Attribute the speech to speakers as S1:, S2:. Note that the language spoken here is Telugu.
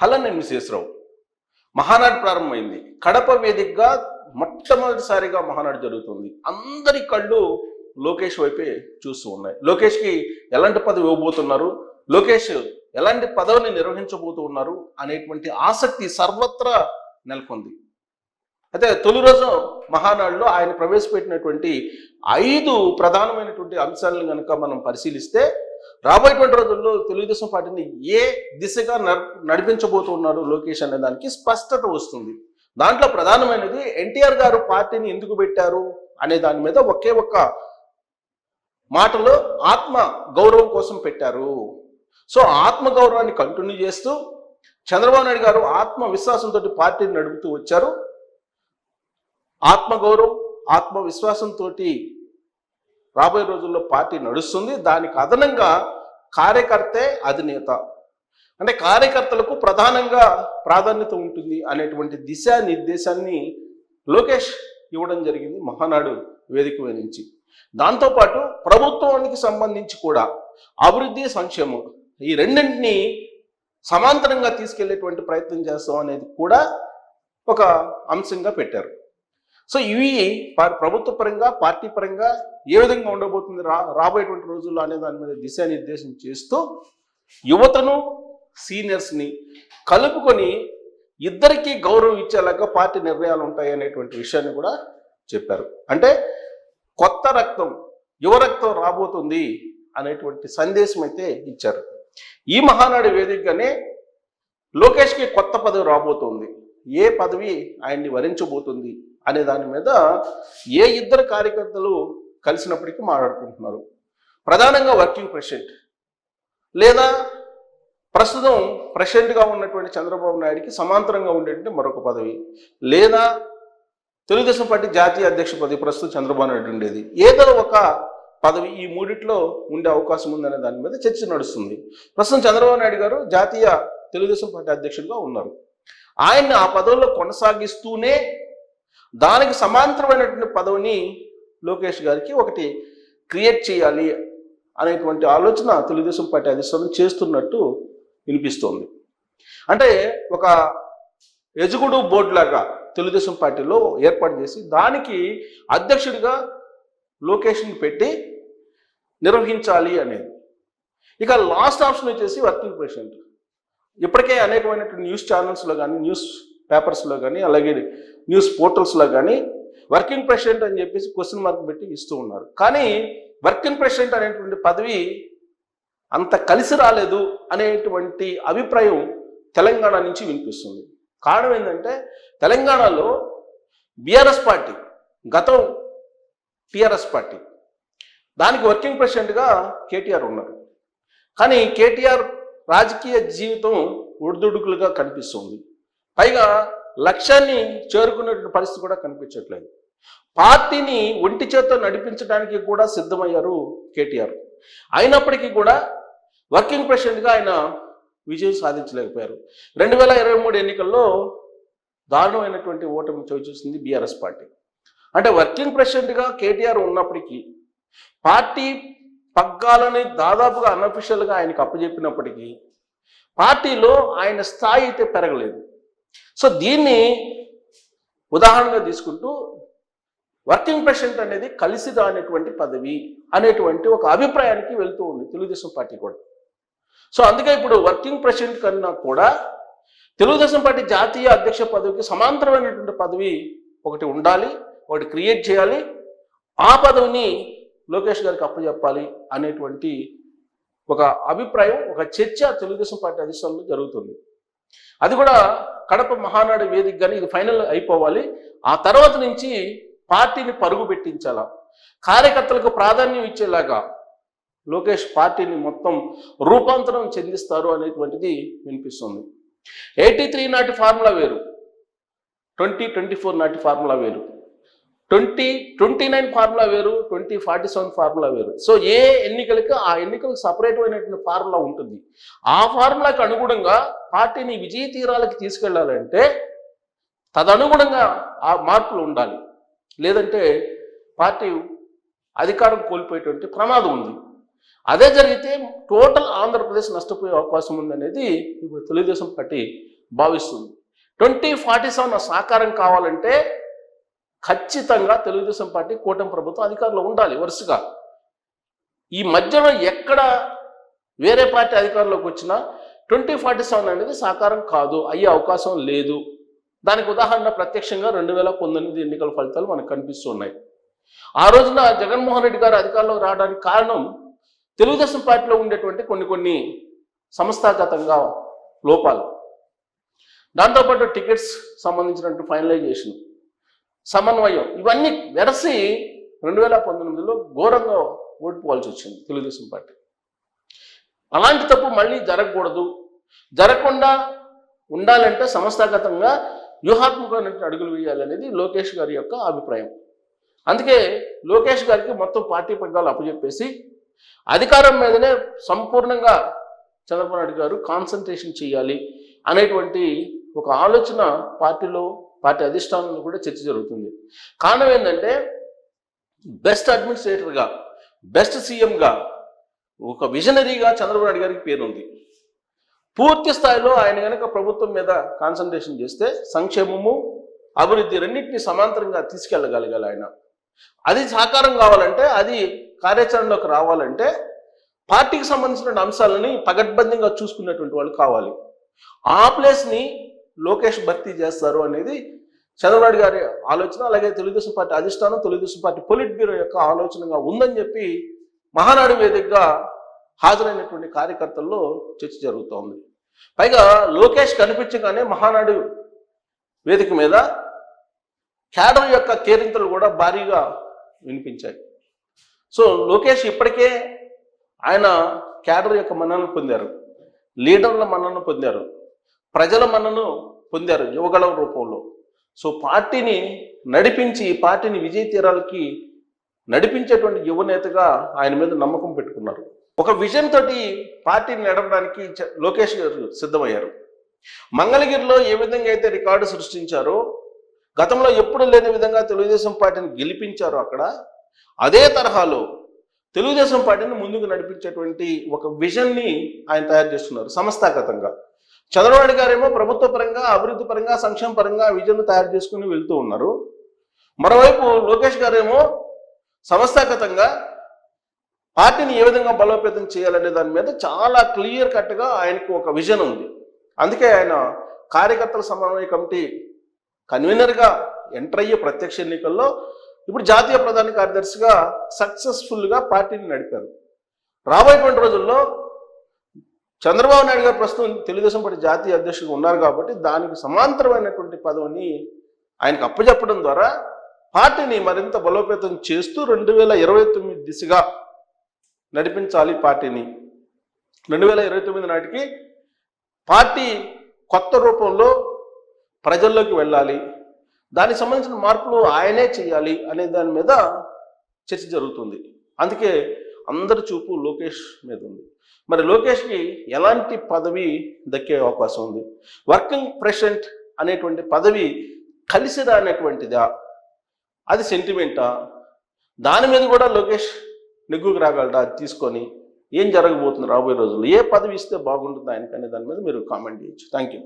S1: హలన్ శేషరావు. మహానాడు ప్రారంభమైంది. కడప వేదికగా మొట్టమొదటిసారిగా మహానాడు జరుగుతుంది. అందరి కళ్ళు లోకేష్ వైపే చూస్తూ ఉన్నాయి. లోకేష్కి ఎలాంటి పదవి ఇవ్వబోతున్నారు? లోకేష్ ఎలాంటి పదవిని నిర్వహించబోతూ ఉన్నారు? అనేటువంటి ఆసక్తి సర్వత్రా నెలకొంది. అయితే తొలి రోజు మహానాడులో ఆయన ప్రవేశపెట్టినటువంటి ఐదు ప్రధానమైనటువంటి అంశాలను కనుక మనం పరిశీలిస్తే రాబోయేటువంటి రోజుల్లో తెలుగుదేశం పార్టీని ఏ దిశగా నడిపించబోతున్నారు లోకేష్ అనే దానికి స్పష్టత వస్తుంది. దాంట్లో ప్రధానమైనది ఎన్టీఆర్ గారు పార్టీని ఎందుకు పెట్టారు అనే దాని మీద ఒకే ఒక్క మాటలో ఆత్మ గౌరవం కోసం పెట్టారు. సో ఆత్మ గౌరవాన్ని కంటిన్యూ చేస్తూ చంద్రబాబు నాయుడు గారు ఆత్మవిశ్వాసంతో పార్టీని నడుపుతూ వచ్చారు. ఆత్మగౌరవం ఆత్మవిశ్వాసంతో రాబోయే రోజుల్లో పార్టీ నడుస్తుంది. దానికి అదనంగా కార్యకర్తే అధినేత. అంటే కార్యకర్తలకు ప్రధానంగా ప్రాధాన్యత ఉంటుంది అనేటువంటి దిశ నిర్దేశాన్ని లోకేష్ ఇవ్వడం జరిగింది మహానాడు వేదిక నుంచి. దాంతోపాటు ప్రభుత్వానికి సంబంధించి కూడా అభివృద్ధి సంక్షేమం ఈ రెండింటిని సమాంతరంగా తీసుకెళ్ళేటువంటి ప్రయత్నం చేస్తాం అనేది కూడా ఒక అంశంగా పెట్టారు. సో ఇవి ప్రభుత్వ పరంగా పార్టీ పరంగా ఏ విధంగా ఉండబోతుంది రా రాబోయేటువంటి రోజుల్లో అనే దాని మీద దిశానిర్దేశం చేస్తూ యువతను సీనియర్స్ని కలుపుకొని ఇద్దరికీ గౌరవం ఇచ్చేలాగా పార్టీ నిర్ణయాలు ఉంటాయి అనేటువంటి విషయాన్ని కూడా చెప్పారు. అంటే కొత్త రక్తం యువ రక్తం రాబోతుంది అనేటువంటి సందేశం అయితే ఇచ్చారు. ఈ మహానాడు వేదికగానే లోకేష్కి కొత్త పదవి రాబోతుంది. ఏ పదవి ఆయన్ని వరించబోతుంది అనే దాని మీద ఏ ఇద్దరు కార్యకర్తలు కలిసినప్పటికీ మాట్లాడుకుంటున్నారు. ప్రధానంగా వర్కింగ్ ప్రెసిడెంట్ లేదా ప్రస్తుతం ప్రెసిడెంట్గా ఉన్నటువంటి చంద్రబాబు నాయుడికి సమాంతరంగా ఉండేటువంటి మరొక పదవి లేదా తెలుగుదేశం పార్టీ జాతీయ అధ్యక్ష పదవి ప్రస్తుతం చంద్రబాబు నాయుడు ఉండేది. ఏదో ఒక పదవి ఈ మూడిట్లో ఉండే అవకాశం ఉందనే దాని మీద చర్చ నడుస్తుంది. ప్రస్తుతం చంద్రబాబు నాయుడు గారు జాతీయ తెలుగుదేశం పార్టీ అధ్యక్షుడిగా ఉన్నారు. ఆయన్ని ఆ పదవిలో కొనసాగిస్తూనే దానికి సమాంతరమైనటువంటి పదవిని లోకేష్ గారికి ఒకటి క్రియేట్ చేయాలి అనేటువంటి ఆలోచన తెలుగుదేశం పార్టీ అధిష్టానం చేస్తున్నట్టు వినిపిస్తోంది. అంటే ఒక ఎజుగుడు బోర్డు లాగా తెలుగుదేశం పార్టీలో ఏర్పాటు చేసి దానికి అధ్యక్షుడిగా లోకేష్ని పెట్టి నిర్వహించాలి అనేది. ఇక లాస్ట్ ఆప్షన్ వచ్చేసి వర్కింగ్ ప్రెసిడెంట్. ఇప్పటికే అనేకమైనటువంటి న్యూస్ ఛానల్స్లో కానీ న్యూస్ పేపర్స్లో కానీ అలాగే న్యూస్ పోర్టల్స్లో కానీ వర్కింగ్ ప్రెసిడెంట్ అని చెప్పేసి క్వశ్చన్ మార్క్ పెట్టి ఇస్తూ ఉన్నారు. కానీ వర్కింగ్ ప్రెసిడెంట్ అనేటువంటి పదవి అంత కలిసి రాలేదు అనేటువంటి అభిప్రాయం తెలంగాణ నుంచి వినిపిస్తుంది. కారణం ఏంటంటే తెలంగాణలో బీఆర్ఎస్ పార్టీ గతం టీఆర్ఎస్ పార్టీ. దానికి వర్కింగ్ ప్రెసిడెంట్గా కేటీఆర్ ఉన్నారు. కానీ కేటీఆర్ రాజకీయ జీవితం ఒడిదుడుకులుగా కనిపిస్తుంది. పైగా లక్ష్యాన్ని చేరుకునేటువంటి పరిస్థితి కూడా కనిపించట్లేదు. పార్టీని ఒంటి చేత నడిపించడానికి కూడా సిద్ధమయ్యారు కేటీఆర్. అయినప్పటికీ కూడా వర్కింగ్ ప్రెసిడెంట్గా ఆయన విజయం సాధించలేకపోయారు. రెండు వేల ఇరవై మూడు ఎన్నికల్లో దారుణమైనటువంటి ఓటమి చూసింది బీఆర్ఎస్ పార్టీ. అంటే వర్కింగ్ ప్రెసిడెంట్గా కేటీఆర్ ఉన్నప్పటికీ పార్టీ పగ్గాలని దాదాపుగా అన్అఫిషియల్గా ఆయనకు అప్పచెప్పినప్పటికీ పార్టీలో ఆయన స్థాయి అయితే పెరగలేదు. సో దీన్ని ఉదాహరణగా తీసుకుంటూ వర్కింగ్ ప్రెసిడెంట్ అనేది కలిసి రానటువంటి పదవి అనేటువంటి ఒక అభిప్రాయానికి వెళ్తూ ఉంది తెలుగుదేశం పార్టీ కూడా. సో అందుకే ఇప్పుడు వర్కింగ్ ప్రెసిడెంట్ కన్నా కూడా తెలుగుదేశం పార్టీ జాతీయ అధ్యక్ష పదవికి సమాంతరమైనటువంటి పదవి ఒకటి ఉండాలి ఒకటి క్రియేట్ చేయాలి. ఆ పదవిని లోకేష్ గారికి అప్పచెప్పాలి అనేటువంటి ఒక అభిప్రాయం ఒక చర్చ తెలుగుదేశం పార్టీ అధిష్టానంలో జరుగుతుంది. అది కూడా కడప మహానాడు వేదిక కానీ ఇది ఫైనల్ అయిపోవాలి. ఆ తర్వాత నుంచి పార్టీని పరుగు పెట్టించాలా? కార్యకర్తలకు ప్రాధాన్యం ఇచ్చేలాగా లోకేష్ పార్టీని మొత్తం రూపాంతరం చెందిస్తారు అనేటువంటిది వినిపిస్తుంది. ఎయిటీ త్రీ నాటి ఫార్ములా వేరు. ట్వంటీ ట్వంటీ ఫోర్ నాటి ఫార్ములా వేరు. ట్వంటీ ట్వంటీ నైన్ ఫార్ములా వేరు ట్వంటీ ఫార్టీ సెవెన్ ఫార్ములా వేరు. సో ఏ ఎన్నికలకి ఆ ఎన్నికలకు సపరేట్ అయినటువంటి ఫార్ములా ఉంటుంది. ఆ ఫార్ములాకి అనుగుణంగా పార్టీని విజయ తీరాలకి తీసుకెళ్ళాలంటే తదనుగుణంగా ఆ మార్పులు ఉండాలి. లేదంటే పార్టీ అధికారం కోల్పోయేటువంటి ప్రమాదం ఉంది. అదే జరిగితే టోటల్ ఆంధ్రప్రదేశ్ నష్టపోయే అవకాశం ఉందనేది ఇప్పుడు తెలుగుదేశం పార్టీ భావిస్తుంది. ట్వంటీ ఫార్టీ సెవెన్ సాకారం కావాలంటే ఖచ్చితంగా తెలుగుదేశం పార్టీ కూటమి ప్రభుత్వం అధికారంలో ఉండాలి వరుసగా. ఈ మధ్యలో ఎక్కడ వేరే పార్టీ అధికారంలోకి వచ్చినా ట్వంటీ ఫార్టీ సెవెన్ అనేది సాకారం కాదు అయ్యే అవకాశం లేదు. దానికి ఉదాహరణ ప్రత్యక్షంగా రెండు వేల పంతొమ్మిది ఎన్నికల ఫలితాలు మనకు కనిపిస్తున్నాయి. ఆ రోజున జగన్మోహన్ రెడ్డి గారు అధికారంలోకి రావడానికి కారణం తెలుగుదేశం పార్టీలో ఉండేటువంటి కొన్ని కొన్ని సంస్థాగతంగా లోపాలు. దాంతోపాటు టికెట్స్ సంబంధించినటువంటి ఫైనలైజేషన్. సమన్వయం. ఇవన్నీ వెరసి రెండు వేల పంతొమ్మిదిలో ఘోరంగా ఓడిపోవాల్సి వచ్చింది తెలుగుదేశం పార్టీ. అలాంటి తప్పు మళ్ళీ జరగకూడదు. జరగకుండా ఉండాలంటే సంస్థాగతంగా వ్యూహాత్మకమైనటువంటి అడుగులు వేయాలనేది లోకేష్ గారి యొక్క అభిప్రాయం. అందుకే లోకేష్ గారికి మొత్తం పార్టీ పగ్గాలు అప్పచెప్పేసి అధికారం మీదనే సంపూర్ణంగా చంద్రబాబు నాయుడు గారు కాన్సన్ట్రేషన్ చేయాలి అనేటువంటి ఒక ఆలోచన పార్టీలో పార్టీ అధిష్టానంలో కూడా చర్చ జరుగుతుంది. కారణం ఏంటంటే బెస్ట్ అడ్మినిస్ట్రేటర్గా బెస్ట్ సీఎంగా ఒక విజనరీగా చంద్రబాబు నాయుడు గారికి పేరుంది పూర్తి స్థాయిలో ఆయన కనుక ప్రభుత్వం మీద కాన్సన్ట్రేషన్ చేస్తే సంక్షేమము అభివృద్ధి రెండింటిని సమాంతరంగా తీసుకెళ్ళగలగాలి ఆయన. అది సాకారం కావాలంటే అది కార్యాచరణలోకి రావాలంటే పార్టీకి సంబంధించిన అంశాలని పగడ్బందీగా చూసుకున్నటువంటి వాళ్ళు కావాలి. ఆ ప్లేస్ని లోకేష్ భర్తీ చేస్తారు అనేది చంద్రబాబు గారి ఆలోచన అలాగే తెలుగుదేశం పార్టీ అధిష్టానం తెలుగుదేశం పార్టీ పొలిట్ బ్యూరో యొక్క ఆలోచనగా ఉందని చెప్పి మహానాడు వేదికగా హాజరైనటువంటి కార్యకర్తల్లో చర్చ జరుగుతోంది. పైగా లోకేష్ కనిపించగానే మహానాడు వేదిక మీద క్యాడర్ యొక్క కేరింతలు కూడా భారీగా వినిపించాయి. సో లోకేష్ ఇప్పటికే ఆయన క్యాడర్ యొక్క మన్నను పొందారు లీడర్ల మన్నను పొందారు. ప్రజల మన్నను పొందారు యువగళం రూపంలో. సో పార్టీని నడిపించి పార్టీని విజయ తీరాలకి నడిపించేటువంటి యువనేతగా ఆయన మీద నమ్మకం పెట్టుకున్నారు. ఒక విజన్ తోటి పార్టీని నడపడానికి లోకేష్ గారు సిద్ధమయ్యారు. మంగళగిరిలో ఏ విధంగా అయితే రికార్డు సృష్టించారో గతంలో ఎప్పుడు లేని విధంగా తెలుగుదేశం పార్టీని గెలిపించారో అక్కడ అదే తరహాలో తెలుగుదేశం పార్టీని ముందుకు నడిపించేటువంటి ఒక విజన్ని ఆయన తయారు చేస్తున్నారు సంస్థాగతంగా చంద్రబాబు నాయుడు గారేమో ప్రభుత్వ పరంగా అభివృద్ధి పరంగా సంక్షేమ పరంగా విజన్ తయారు చేసుకుని వెళ్తూ ఉన్నారు. మరోవైపు లోకేష్ గారేమో సంస్థాగతంగా పార్టీని ఏ విధంగా బలోపేతం చేయాలనే దాని మీద చాలా క్లియర్ కట్గా ఆయనకు ఒక విజన్ ఉంది. అందుకే ఆయన కార్యకర్తల సమన్వయ కమిటీ కన్వీనర్గా ఎంటర్ అయ్యే ప్రత్యక్ష ఎన్నికల్లో ఇప్పుడు జాతీయ ప్రధాన కార్యదర్శిగా సక్సెస్ఫుల్గా పార్టీని నడిపారు. రాబోయేటువంటి రోజుల్లో చంద్రబాబు నాయుడు గారు ప్రస్తుతం తెలుగుదేశం పార్టీ జాతీయ అధ్యక్షుడు ఉన్నారు కాబట్టి దానికి సమాంతరమైనటువంటి పదవిని ఆయనకు అప్పచెప్పడం ద్వారా పార్టీని మరింత బలోపేతం చేస్తూ రెండు వేల ఇరవై తొమ్మిది దిశగా నడిపించాలి పార్టీని. రెండు వేల ఇరవై తొమ్మిది నాటికి పార్టీ కొత్త రూపంలో ప్రజల్లోకి వెళ్ళాలి. దానికి సంబంధించిన మార్పులు ఆయనే చేయాలి అనే దాని మీద చర్చ జరుగుతుంది. అందుకే అందరి చూపు లోకేష్ మీద ఉంది. మరి లోకేష్కి ఎలాంటి పదవి దక్కే అవకాశం ఉంది? వర్కింగ్ ప్రెసిడెంట్ అనేటువంటి పదవి కలిసి రానటువంటిదా? అది సెంటిమెంటా? దాని మీద కూడా లోకేష్ నెగ్గుకు రాగలడా? అది తీసుకొని ఏం జరగబోతుంది రాబోయే రోజుల్లో? ఏ పదవి ఇస్తే బాగుంటుంది ఆయనకనే దాని మీద మీరు కామెంట్ చేయొచ్చు. Thank you